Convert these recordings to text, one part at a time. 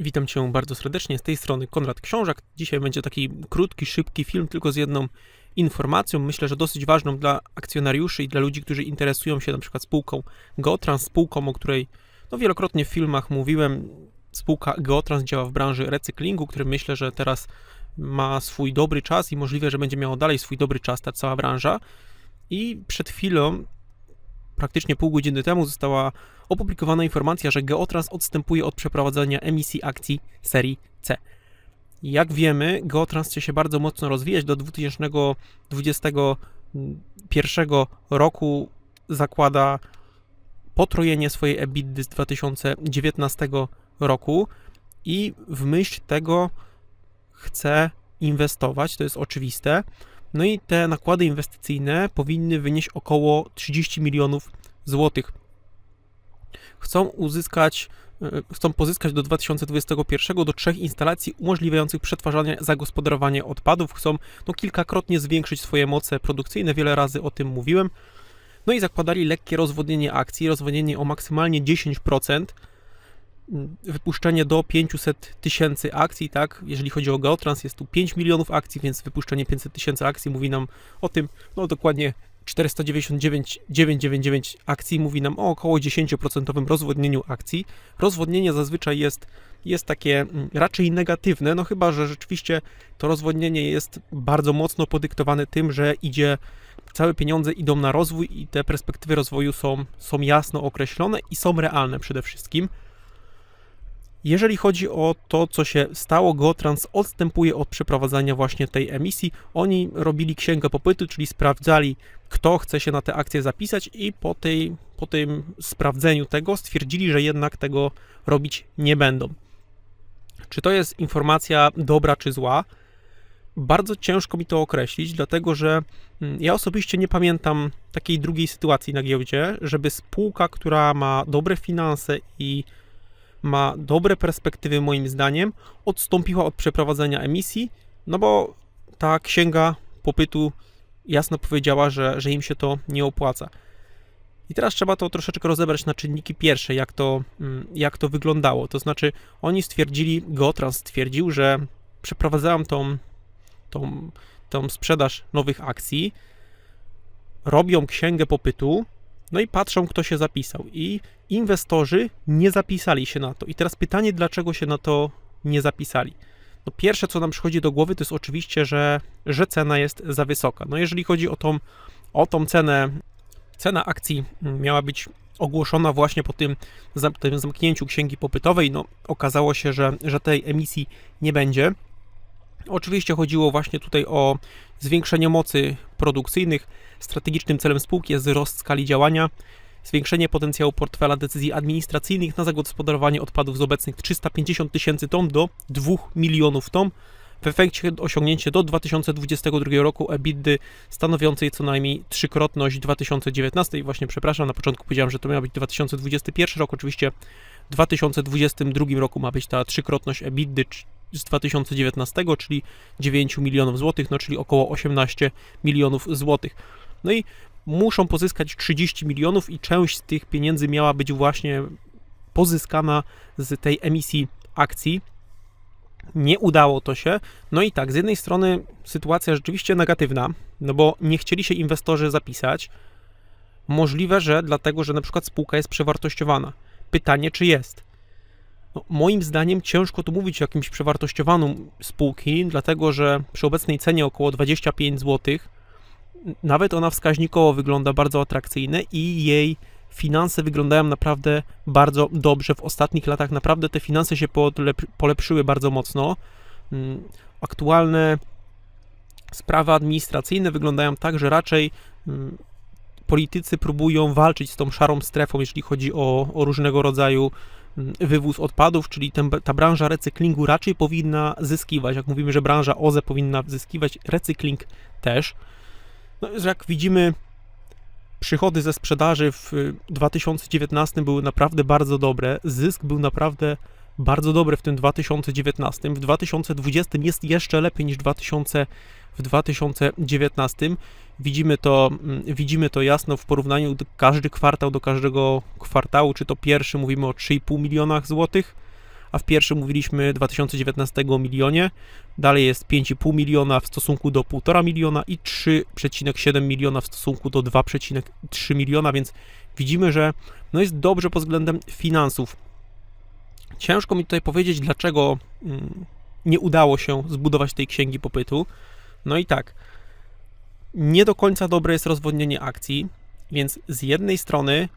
Witam Cię bardzo serdecznie. Z tej strony Konrad Książak. Dzisiaj będzie taki krótki, szybki film, tylko z jedną informacją. Myślę, że dosyć ważną dla akcjonariuszy i dla ludzi, którzy interesują się na przykład spółką Geotrans, spółką, o której no, wielokrotnie w filmach mówiłem. Spółka Geotrans działa w branży recyklingu, który myślę, że teraz ma swój dobry czas i możliwe, że będzie miało dalej swój dobry czas ta cała branża. I przed chwilą praktycznie pół godziny temu została opublikowana informacja, że Geotrans odstępuje od przeprowadzenia emisji akcji serii C. Jak wiemy, Geotrans chce się bardzo mocno rozwijać. Do 2021 roku zakłada potrojenie swojej EBITDA z 2019 roku i w myśl tego chce inwestować, to jest oczywiste. No i te nakłady inwestycyjne powinny wynieść około 30 milionów złotych. Chcą uzyskać, e, chcą pozyskać do 2021 do trzech instalacji umożliwiających przetwarzanie, zagospodarowanie odpadów. Chcą no, kilkakrotnie zwiększyć swoje moce produkcyjne, wiele razy o tym mówiłem. No i zakładali lekkie rozwodnienie akcji, rozwodnienie o maksymalnie 10%, wypuszczenie do 500 tysięcy akcji, tak? Jeżeli chodzi o Geotrans, jest tu 5 milionów akcji, więc wypuszczenie 500 tysięcy akcji mówi nam o tym, no dokładnie 499,999 akcji mówi nam o około 10% rozwodnieniu akcji. Rozwodnienie zazwyczaj jest, jest takie mm, raczej negatywne, no chyba, że rzeczywiście to rozwodnienie jest bardzo mocno podyktowane tym, że idzie, całe pieniądze idą na rozwój i te perspektywy rozwoju są, są jasno określone i są realne przede wszystkim. Jeżeli chodzi o to, co się stało, Gotrans odstępuje od przeprowadzania właśnie tej emisji. Oni robili księgę popytu, czyli sprawdzali, kto chce się na te akcje zapisać i po, tej, po tym sprawdzeniu tego stwierdzili, że jednak tego robić nie będą. Czy to jest informacja dobra czy zła? Bardzo ciężko mi to określić, dlatego że mm, ja osobiście nie pamiętam takiej drugiej sytuacji na giełdzie, żeby spółka, która ma dobre finanse i ma dobre perspektywy moim zdaniem, odstąpiła od przeprowadzenia emisji, no bo ta księga popytu jasno powiedziała, że, że im się to nie opłaca. I teraz trzeba to troszeczkę rozebrać na czynniki pierwsze, jak to, mm, jak to wyglądało. To znaczy, oni stwierdzili, Gotrans stwierdził, że przeprowadzałem tą, tą, tą sprzedaż nowych akcji, robią księgę popytu, no i patrzą, kto się zapisał. I inwestorzy nie zapisali się na to. I teraz pytanie, dlaczego się na to nie zapisali? No pierwsze, co nam przychodzi do głowy, to jest oczywiście, że, że cena jest za wysoka. No jeżeli chodzi o tą, o tą cenę, cena akcji miała być ogłoszona właśnie po tym, tym zamknięciu księgi popytowej, no okazało się, że, że tej emisji nie będzie. Oczywiście chodziło właśnie tutaj o zwiększenie mocy produkcyjnych. Strategicznym celem spółki jest wzrost skali działania, zwiększenie potencjału portfela decyzji administracyjnych na zagospodarowanie odpadów z obecnych 350 tysięcy ton do 2 milionów ton. W efekcie osiągnięcie do 2022 roku EBITDA stanowiącej co najmniej trzykrotność 2019. I właśnie przepraszam, na początku powiedziałem, że to miał być 2021 rok. Oczywiście w 2022 roku ma być ta trzykrotność EBITDA z 2019, czyli 9 milionów złotych, no czyli około 18 milionów złotych. No i muszą pozyskać 30 milionów i część z tych pieniędzy miała być właśnie pozyskana z tej emisji akcji. Nie udało to się. No i tak, z jednej strony sytuacja rzeczywiście negatywna, no bo nie chcieli się inwestorzy zapisać. Możliwe, że dlatego, że na przykład spółka jest przewartościowana. Pytanie, czy jest. No, moim zdaniem ciężko tu mówić o jakimś przewartościowaniu spółki, dlatego że przy obecnej cenie około 25 zł, nawet ona wskaźnikowo wygląda bardzo atrakcyjnie i jej finanse wyglądają naprawdę bardzo dobrze. W ostatnich latach naprawdę te finanse się polepszyły bardzo mocno. Mm, aktualne sprawy administracyjne wyglądają tak, że raczej mm, politycy próbują walczyć z tą szarą strefą, jeśli chodzi o, o różnego rodzaju wywóz odpadów, czyli ten, ta branża recyklingu raczej powinna zyskiwać. Jak mówimy, że branża OZE powinna zyskiwać, recykling też. No, jak widzimy, przychody ze sprzedaży w 2019 były naprawdę bardzo dobre, zysk był naprawdę bardzo dobry w tym 2019. W 2020 jest jeszcze lepiej niż 2000, w 2019. Widzimy to, mm, widzimy to jasno w porównaniu do każdy kwartał do każdego kwartału, czy to pierwszy mówimy o 3,5 milionach złotych, a w pierwszym mówiliśmy 2019 o milionie, dalej jest 5,5 miliona w stosunku do 1,5 miliona i 3,7 miliona w stosunku do 2,3 miliona, więc widzimy, że no jest dobrze pod względem finansów. Ciężko mi tutaj powiedzieć, dlaczego mm, nie udało się zbudować tej księgi popytu. No i tak, nie do końca dobre jest rozwodnienie akcji, więc z jednej strony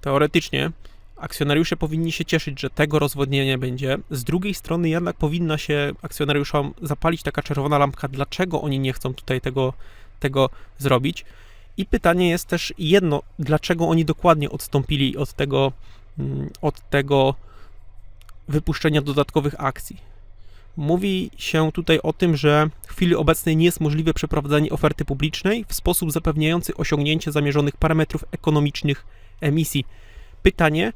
teoretycznie akcjonariusze powinni się cieszyć, że tego rozwodnienia będzie. Z drugiej strony jednak powinna się akcjonariuszom zapalić taka czerwona lampka, dlaczego oni nie chcą tutaj tego, tego zrobić. I pytanie jest też jedno, dlaczego oni dokładnie odstąpili od tego, mm, od tego wypuszczenia dodatkowych akcji. Mówi się tutaj o tym, że w chwili obecnej nie jest możliwe przeprowadzanie oferty publicznej w sposób zapewniający osiągnięcie zamierzonych parametrów ekonomicznych emisji. Pytanie,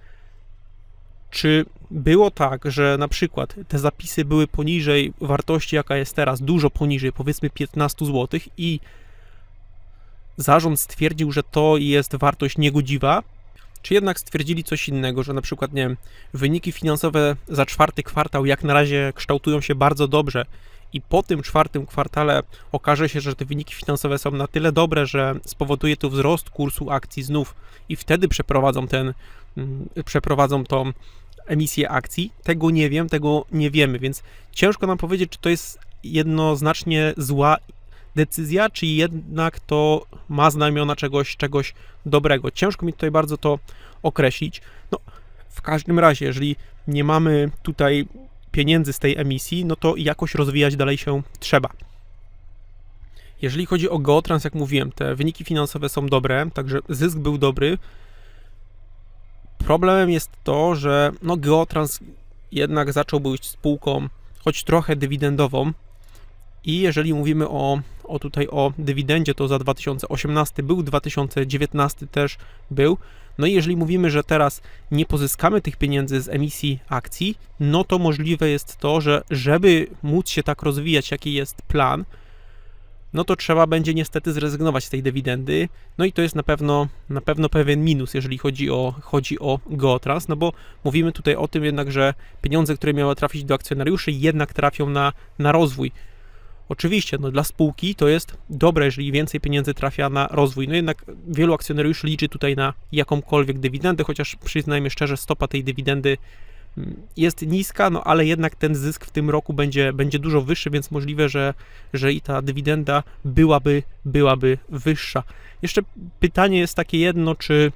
czy było tak, że na przykład te zapisy były poniżej wartości, jaka jest teraz, dużo poniżej, powiedzmy 15 zł, i zarząd stwierdził, że to jest wartość niegodziwa, czy jednak stwierdzili coś innego, że na przykład, nie wyniki finansowe za czwarty kwartał jak na razie kształtują się bardzo dobrze i po tym czwartym kwartale okaże się, że te wyniki finansowe są na tyle dobre, że spowoduje to wzrost kursu akcji znów i wtedy przeprowadzą ten, mm, przeprowadzą tą emisję akcji. Tego nie wiem, tego nie wiemy, więc ciężko nam powiedzieć, czy to jest jednoznacznie zła decyzja, czy jednak to ma znamiona czegoś, czegoś dobrego. Ciężko mi tutaj bardzo to określić. No, w każdym razie, jeżeli nie mamy tutaj pieniędzy z tej emisji, no to jakoś rozwijać dalej się trzeba. Jeżeli chodzi o Geotrans, jak mówiłem, te wyniki finansowe są dobre, także zysk był dobry. Problemem jest to, że no Geotrans jednak zaczął być spółką choć trochę dywidendową i jeżeli mówimy o, o tutaj o dywidendzie, to za 2018 był, 2019 też był. No i jeżeli mówimy, że teraz nie pozyskamy tych pieniędzy z emisji akcji, no to możliwe jest to, że żeby móc się tak rozwijać, jaki jest plan, no to trzeba będzie niestety zrezygnować z tej dywidendy. No i to jest na pewno, na pewno pewien minus, jeżeli chodzi o, chodzi o Geotrans, no bo mówimy tutaj o tym jednak, że pieniądze, które miały trafić do akcjonariuszy, jednak trafią na, na rozwój. Oczywiście, no dla spółki to jest dobre, jeżeli więcej pieniędzy trafia na rozwój. No jednak wielu akcjonariuszy liczy tutaj na jakąkolwiek dywidendę, chociaż przyznajmy szczerze, stopa tej dywidendy mm, jest niska, no ale jednak ten zysk w tym roku będzie, będzie dużo wyższy, więc możliwe, że, że i ta dywidenda byłaby, byłaby wyższa. Jeszcze pytanie jest takie jedno, czy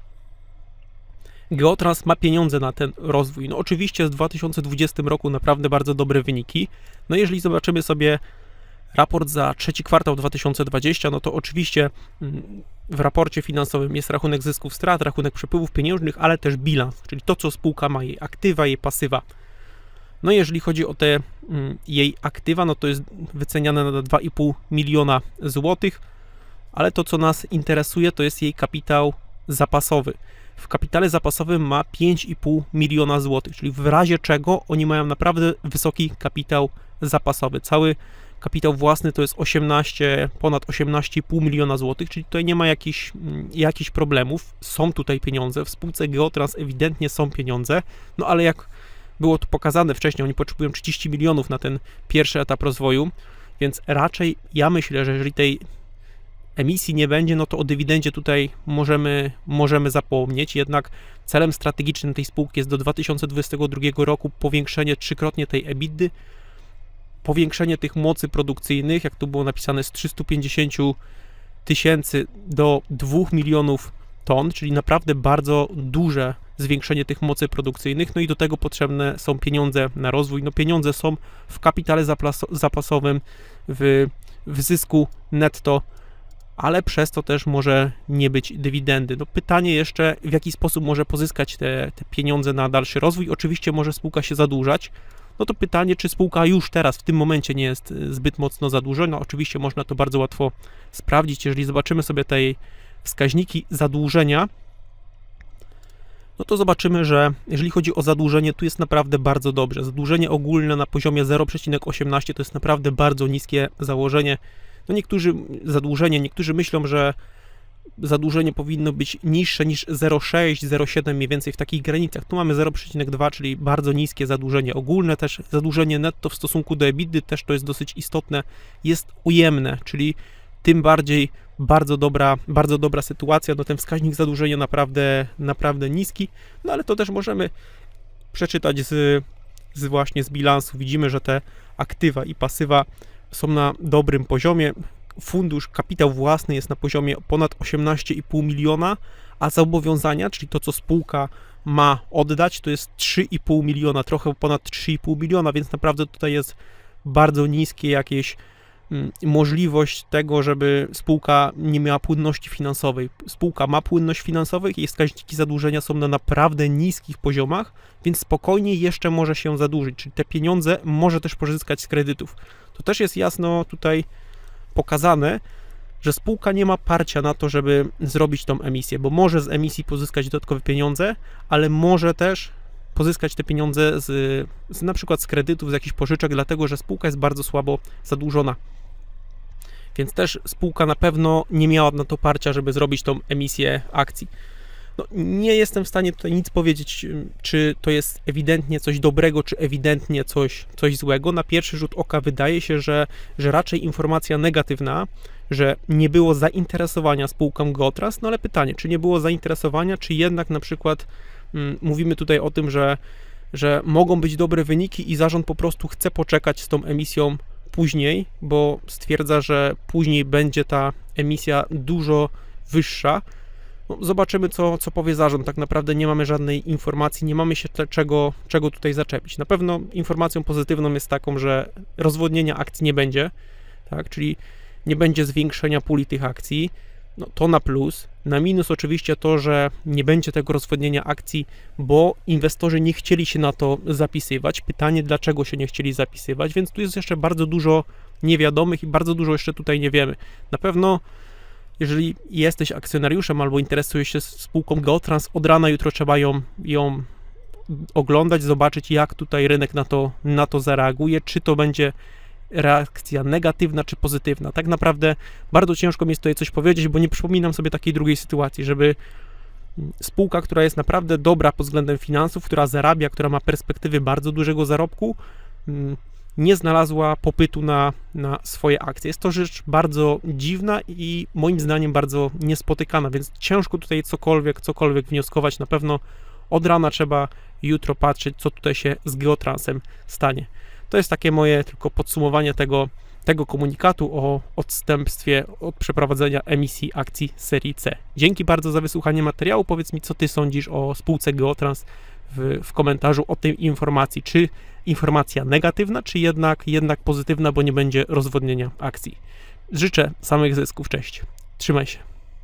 Geotrans ma pieniądze na ten rozwój. No oczywiście w 2020 roku naprawdę bardzo dobre wyniki. No jeżeli zobaczymy sobie raport za trzeci kwartał 2020, no to oczywiście mm, w raporcie finansowym jest rachunek zysków, strat, rachunek przepływów pieniężnych, ale też bilans, czyli to, co spółka ma, jej aktywa, jej pasywa. No jeżeli chodzi o te mm, jej aktywa, no to jest wyceniane na 2,5 miliona złotych, ale to, co nas interesuje, to jest jej kapitał zapasowy. W kapitale zapasowym ma 5,5 miliona złotych, czyli w razie czego oni mają naprawdę wysoki kapitał zapasowy. Cały Kapitał własny to jest 18, ponad 18,5 miliona złotych, czyli tutaj nie ma jakichś, mm, jakichś problemów. Są tutaj pieniądze. W spółce Geotrans ewidentnie są pieniądze, no ale jak było tu pokazane wcześniej, oni potrzebują 30 milionów na ten pierwszy etap rozwoju, więc raczej ja myślę, że jeżeli tej emisji nie będzie, no to o dywidendzie tutaj możemy, możemy zapomnieć. Jednak celem strategicznym tej spółki jest do 2022 roku powiększenie trzykrotnie tej EBITDA powiększenie tych mocy produkcyjnych, jak tu było napisane, z 350 tysięcy do 2 milionów ton, czyli naprawdę bardzo duże zwiększenie tych mocy produkcyjnych, no i do tego potrzebne są pieniądze na rozwój. No pieniądze są w kapitale zapasowym, w, w zysku netto, ale przez to też może nie być dywidendy. No pytanie jeszcze, w jaki sposób może pozyskać te, te pieniądze na dalszy rozwój. Oczywiście może spółka się zadłużać, no to pytanie, czy spółka już teraz, w tym momencie nie jest y, zbyt mocno zadłużona. Oczywiście można to bardzo łatwo sprawdzić, jeżeli zobaczymy sobie te wskaźniki zadłużenia, no to zobaczymy, że jeżeli chodzi o zadłużenie, tu jest naprawdę bardzo dobrze. Zadłużenie ogólne na poziomie 0,18 to jest naprawdę bardzo niskie założenie. No niektórzy zadłużenie, niektórzy myślą, że zadłużenie powinno być niższe niż 0,6, 0,7 mniej więcej w takich granicach. Tu mamy 0,2, czyli bardzo niskie zadłużenie ogólne, też zadłużenie netto w stosunku do EBITDA też to jest dosyć istotne, jest ujemne, czyli tym bardziej bardzo dobra, bardzo dobra sytuacja, no ten wskaźnik zadłużenia naprawdę, naprawdę niski, no ale to też możemy przeczytać z, z właśnie z bilansu. Widzimy, że te aktywa i pasywa są na dobrym poziomie. Fundusz, kapitał własny jest na poziomie ponad 18,5 miliona, a zobowiązania, czyli to, co spółka ma oddać, to jest 3,5 miliona, trochę ponad 3,5 miliona, więc naprawdę tutaj jest bardzo niskie jakieś mm, możliwość tego, żeby spółka nie miała płynności finansowej. Spółka ma płynność finansową i wskaźniki zadłużenia są na naprawdę niskich poziomach, więc spokojnie jeszcze może się zadłużyć, czyli te pieniądze może też pozyskać z kredytów. To też jest jasno tutaj pokazane, że spółka nie ma parcia na to, żeby zrobić tą emisję, bo może z emisji pozyskać dodatkowe pieniądze, ale może też pozyskać te pieniądze z, z na przykład z kredytów, z jakichś pożyczek, dlatego że spółka jest bardzo słabo zadłużona. Więc też spółka na pewno nie miała na to parcia, żeby zrobić tą emisję akcji. No, nie jestem w stanie tutaj nic powiedzieć, czy to jest ewidentnie coś dobrego, czy ewidentnie coś, coś złego. Na pierwszy rzut oka wydaje się, że, że raczej informacja negatywna, że nie było zainteresowania spółką Gotras, no ale pytanie, czy nie było zainteresowania, czy jednak na przykład mm, mówimy tutaj o tym, że, że mogą być dobre wyniki i zarząd po prostu chce poczekać z tą emisją później, bo stwierdza, że później będzie ta emisja dużo wyższa. No, zobaczymy, co, co powie zarząd. Tak naprawdę nie mamy żadnej informacji, nie mamy się te, czego, czego tutaj zaczepić. Na pewno informacją pozytywną jest taką, że rozwodnienia akcji nie będzie, tak? czyli nie będzie zwiększenia puli tych akcji. No, to na plus. Na minus oczywiście to, że nie będzie tego rozwodnienia akcji, bo inwestorzy nie chcieli się na to zapisywać. Pytanie, dlaczego się nie chcieli zapisywać, więc tu jest jeszcze bardzo dużo niewiadomych i bardzo dużo jeszcze tutaj nie wiemy. Na pewno jeżeli jesteś akcjonariuszem albo interesujesz się spółką Geotrans, od rana jutro trzeba ją, ją oglądać, zobaczyć jak tutaj rynek na to, na to zareaguje, czy to będzie reakcja negatywna czy pozytywna. Tak naprawdę bardzo ciężko mi jest tutaj coś powiedzieć, bo nie przypominam sobie takiej drugiej sytuacji, żeby spółka, która jest naprawdę dobra pod względem finansów, która zarabia, która ma perspektywy bardzo dużego zarobku, mm, nie znalazła popytu na, na swoje akcje. Jest to rzecz bardzo dziwna i moim zdaniem bardzo niespotykana, więc ciężko tutaj cokolwiek, cokolwiek wnioskować. Na pewno od rana trzeba jutro patrzeć, co tutaj się z Geotransem stanie. To jest takie moje tylko podsumowanie tego, tego komunikatu o odstępstwie od przeprowadzenia emisji akcji serii C. Dzięki bardzo za wysłuchanie materiału. Powiedz mi, co ty sądzisz o spółce Geotrans w, w komentarzu o tej informacji. Czy informacja negatywna, czy jednak, jednak pozytywna, bo nie będzie rozwodnienia akcji. Życzę samych zysków. Cześć. Trzymaj się.